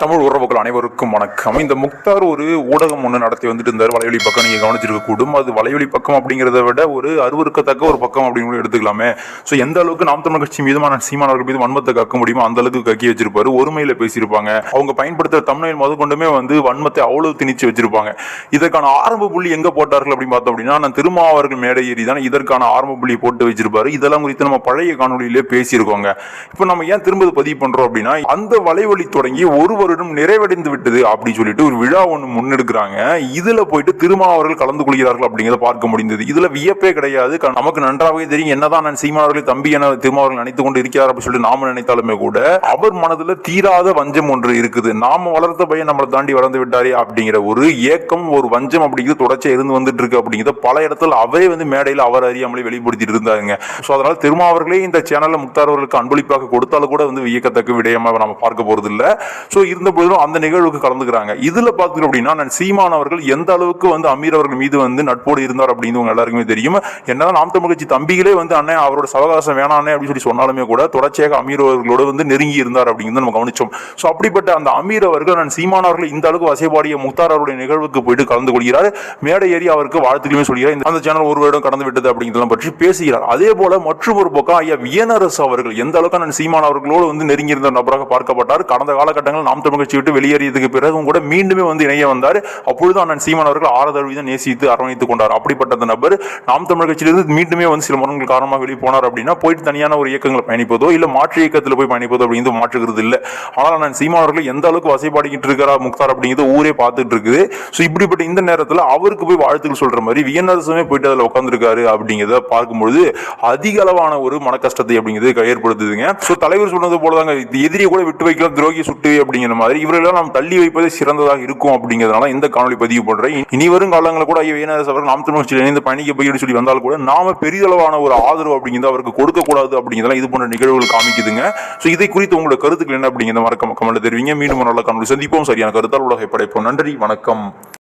தமிழ் உறவுகள் அனைவருக்கும் வணக்கம். இந்த முக்தார் ஒரு ஊடகம் ஒன்று நடத்தி வந்துட்டு இருந்தார். வலைவழி பக்கம் நீங்கள் கவனிச்சிருக்க கூடும் அது வலைவழி பக்கம் அப்படிங்கிறத விட ஒரு அருவருக்கத்தக்க ஒரு பக்கம் அப்படின்னு கூட எடுத்துக்கலாமே. ஸோ எந்த அளவுக்கு நாம் தமிழ் கட்சி மீதுமான சீமானவர்கள் மீது வன்மத்தை கக்க முடியுமோ அந்த அளவுக்கு கக்கி வச்சிருப்பாரு. ஒருமையில பேசியிருப்பாங்க. அவங்க பயன்படுத்துற தமிழில் முத கொண்டுமே வந்து வன்மத்தை அவ்வளவு திணிச்சு வச்சிருப்பாங்க. இதற்கான ஆரம்ப புள்ளி எங்க போட்டார்கள் அப்படின்னு பார்த்தோம் அப்படின்னா நான் திருமாவர்கள் மேடை ஏறி தான் இதற்கான ஆரம்ப புள்ளி போட்டு வச்சிருப்பாரு. இதெல்லாம் குறித்து நம்ம பழைய காணொலியிலே பேசியிருக்கோங்க. இப்போ நம்ம ஏன் திரும்ப பதிவு பண்றோம் அப்படின்னா அந்த வலைவழி தொடங்கி ஒரு வருடம் நிறைவடைந்து விட்டது அப்படி சொல்லிட்டு ஒரு விழா ஒன்று முன்னெடுக்கிறாங்க. இதுல போயிட்டு திருமாவர்கள் கலந்து கொள்கிறார்கள் அப்படிங்கிறத பார்க்க முடிந்தது. இதுல வியப்பே கிடையாது. நமக்கு நன்றாகவே தெரியும் என்னதான் நான் சீமானவர்களை தம்பி என திருமாவர்கள் நினைத்து கொண்டு இருக்கிறார் அப்படின்னு சொல்லிட்டு நாம நினைத்தாலுமே கூட அவர் மனதுல தீராத வஞ்சம் ஒன்று இருக்குது. நாம வளர்த்த பையன் நம்மளை தாண்டி வளர்ந்து விட்டாரே அப்படிங்கிற ஒரு ஏக்கம் ஒரு வஞ்சம் அப்படிங்கிறது தொடர்ச்சியா இருந்து வந்துட்டு இருக்கு அப்படிங்கிறத பல இடத்துல அவரே வந்து மேடையில் அவர் அறியாமலே வெளிப்படுத்திட்டு இருந்தாங்க ஸோ அதனால திருமாவர்களே இந்த சேனல்ல முக்தார் அவர்களுக்கு அன்பளிப்பாக கொடுத்தாலும் கூட வந்து வியக்கத்தக்க விடயமா நம்ம பார்க்க போறது இல்லை ஸோ இருந்த போதிலும் அந்த நிகழ்வுக்கு கலந்துக்கிறாங்க. இதுல பாத்துக்கிறோம் அப்படின்னா நான் சீமான் அவர்கள் எந்த அளவுக்கு வந்து அமீர் அவர்கள் மீது வந்து நட்போடு இருந்தார் அப்படின்னு உங்க எல்லாருக்குமே தெரியும். என்னதான் நாம் தமிழ் கட்சி தம்பிகளே வந்து அண்ணன் அவரோட சவகாசம் வேணானே அப்படின்னு சொல்லி சொன்னாலுமே கூட தொடர்ச்சியாக அமீர் அவர்களோட வந்து நெருங்கி இருந்தார் அப்படிங்கிறது நம்ம கவனிச்சோம். ஸோ அப்படிப்பட்ட அந்த அமீர் அவர்கள் நான் சீமான் அவர்கள் இந்த அளவுக்கு வசைபாடிய முக்தார் அவருடைய நிகழ்வுக்கு போயிட்டு கலந்து கொள்கிறார். மேடை ஏறி அவருக்கு வாழ்த்துக்களுமே சொல்கிறார். இந்த- அந்த சேனல் ஒரு வருடம் கடந்து விட்டது அப்படிங்கிறதெல்லாம் பற்றி பேசுகிறார். அதே போல மற்றும் ஒரு பக்கம் ஐயா வியனரசு அவர்கள் எந்த அளவுக்கு நான் சீமான் அவர்களோடு வந்து நெருங்கி இருந்த நபராக பார்க்கப்பட்டார். கடந்த காலகட்டங்களில் நாம் தமிழ் கட்சி விட்டு வெளியேறியதுக்கு பிறகும் கூட மீண்டுமே வந்து இணைய வந்தார். அப்பொழுது அண்ணன் சீமான் அவர்கள் ஆறுதல் வீதம் நேசித்து அரவணைத்துக் கொண்டார். அப்படிப்பட்ட அந்த நபர் நாம் தமிழ் கட்சியிலிருந்து மீண்டுமே வந்து சில மரணங்கள் காரணமாக வெளியே போனார் அப்படின்னா போயிட்டு தனியான ஒரு இயக்கங்களை பயணிப்பதோ இல்லை மாற்று இயக்கத்தில் போய் பயணிப்பதோ அப்படிங்கிறது மாற்றுகிறது இல்லை. ஆனால் அண்ணன் சீமான் அவர்கள் எந்த அளவுக்கு வசைப்பாடிக்கிட்டு இருக்கிறார் முக்தார் அப்படிங்கிறது ஊரே பார்த்துட்டு இருக்குது. ஸோ இப்படிப்பட்ட இந்த நேரத்தில் அவருக்கு போய் வாழ்த்துக்கள் சொல்ற மாதிரி வியனரசுமே போயிட்டு அதில் உட்காந்துருக்காரு அப்படிங்கிறத பார்க்கும்பொழுது அதிக அளவான ஒரு மன கஷ்டத்தை அப்படிங்கிறது ஏற்படுத்துதுங்க. ஸோ தலைவர் சொன்னது போலதாங்க இது எதிரியை கூட விட்டு வைக்கலாம் துரோகி சுட்டு அப்படிங்கிற மாதிரி இவரெல்லாம் நாம் தள்ளி வைப்பதே சிறந்ததாக இருக்கும் அப்படிங்கிறதுனால இந்த காணொலி பதிவு பண்றேன். இனி வரும் காலங்களில் கூட ஐயா வியனரசு அவர்கள் நாம் தமிழ் இணைந்து பயணிக்க போய் சொல்லி வந்தால் கூட நாம பெரிதளவான ஒரு ஆதரவு அப்படிங்கிறத அவருக்கு கொடுக்க கூடாது அப்படிங்கிறதெல்லாம் இது போன்ற நிகழ்வுகள் காமிக்குதுங்க. ஸோ இதை குறித்து உங்களோட கருத்துக்கள் என்ன அப்படிங்கிறத மறக்க கமெண்ட்ல தெரிவிங்க. மீண்டும் நல்ல காணொலி சந்திப்போம். சரியான கருத்தால் உலகை படைப்போம். நன்றி. வணக்கம்.